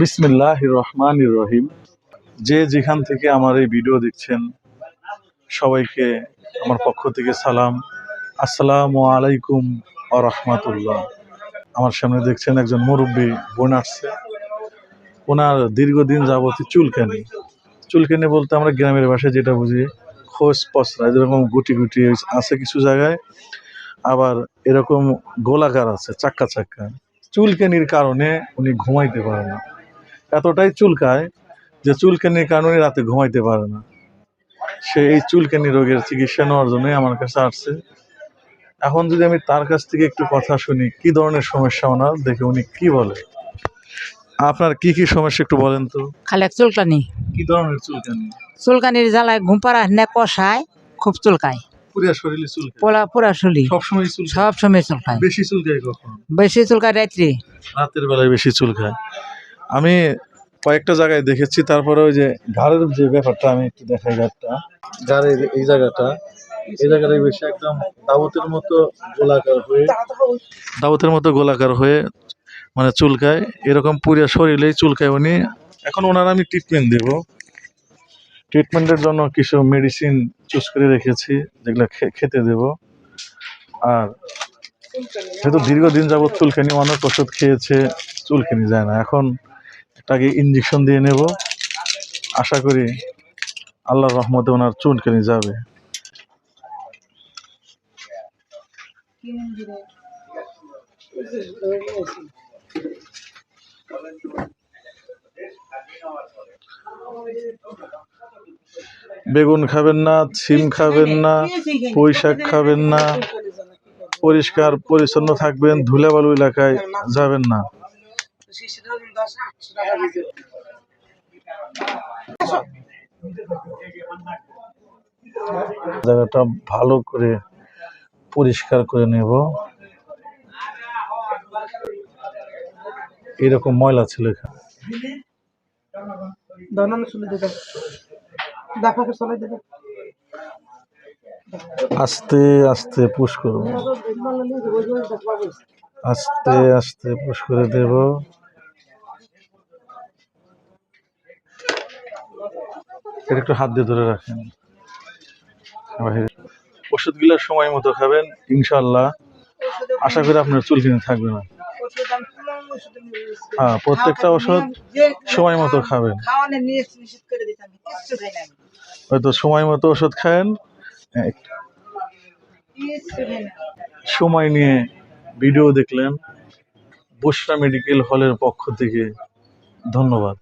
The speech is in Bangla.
বিসমিল্লাহ রহমান রহিম যে যেখান থেকে আমার এই ভিডিও দেখছেন, সবাইকে আমার পক্ষ থেকে সালাম। আসসালামু আলাইকুম আ রহমাতুল্লাহ। আমার সামনে দেখছেন একজন মুরব্বী, বোন আসছে। ওনার দীর্ঘদিন যাবতীয় চুলকানি। চুলকানি বলতে আমরা গ্রামের ভাষায় যেটা বুঝি খোঁজ পসরা, যেরকম গুটি গুটি আছে কিছু জায়গায়, আবার এরকম গোলাকার আছে, চাক্কা চাক্কা। চুলকানির কারণে উনি ঘুমাইতে পারে না। এতটাই চুলকায় যে চুলকানির কারণে রাতে ঘুমাইতে পারে না। সে এই চুলকানি রোগের চিকিৎসা নেওয়ার জন্যই আমার কাছে আসছে। এখন যদি আমি তার কাছ থেকে একটু কথা শুনি কি ধরনের সমস্যা ওনার দেখে উনি কি বলে? আপনার কি কি সমস্যা একটু বলেন তো। খালি এক চুলকানি। কি ধরনের চুলকানি? চুলকানির জ্বালায় ঘুম পাড়া নে কষায় খুব চুলকায়। পুরা শরীরে পোলা পুরা শরীর। সবসময় সব সময় চুলকায় বেশি চুলকায় কখন? বেশি চুলকায় রাত্রি। রাতের বেলায় বেশি চুলকায় আমি কয়েকটা জায়গায় দেখেছি তারপরে ওই যে ঘাড়ের যে ব্যাপারটা আমি একটু দেখাই ঘাটটা ঘাড়ের এই জায়গাটা এই জায়গাটায় বেশি একদম দাবতের মতো গোলাকার হয়ে দাবতের মতো গোলাকার হয়ে মানে চুলকায় এরকম পুরো শরীরেই চুলকায় উনি। এখন ওনার আমি ট্রিটমেন্ট দেব। ট্রিটমেন্টের জন্য কিছু মেডিসিন চুজ করে রেখেছি, যেগুলো খেতে দেব। আর যেহেতু দীর্ঘদিন যাবৎ চুলকানি, অনেক ওষুধ খেয়েছে, চুলকানি যায় না। এখন একটাকে ইঞ্জেকশন দিয়ে নেব। আশা করি আল্লাহর রহমতে ওনার চুলকানি যাবে। বেগুন খাবেন না সিম খাবেন না পুঁই শাক খাবেন না, পরিষ্কার পরিচ্ছন্ন থাকবেন, ধুলাবালু এলাকায় যাবেন না। জায়গাটা ভালো করে পরিষ্কার করে নেব। এরকম ময়লা ছিল এখানে। আস্তে আস্তে পুশ করব আস্তে আস্তে পুশ করে দেব। এটা একটু হাত দিয়ে ধরে রাখেন। ওষুধগুলো সময় মতো খাবেন ইনশাল্লাহ আশা করি আপনার চুলকিনি থাকবে না। হ্যাঁ প্রত্যেকটা ওষুধ সময় মতো খাবেন। হয়তো সময় মতো ওষুধ খায়েন সময় নিয়ে ভিডিও দেখলেন। বসরা মেডিকেল হলের পক্ষ থেকে ধন্যবাদ।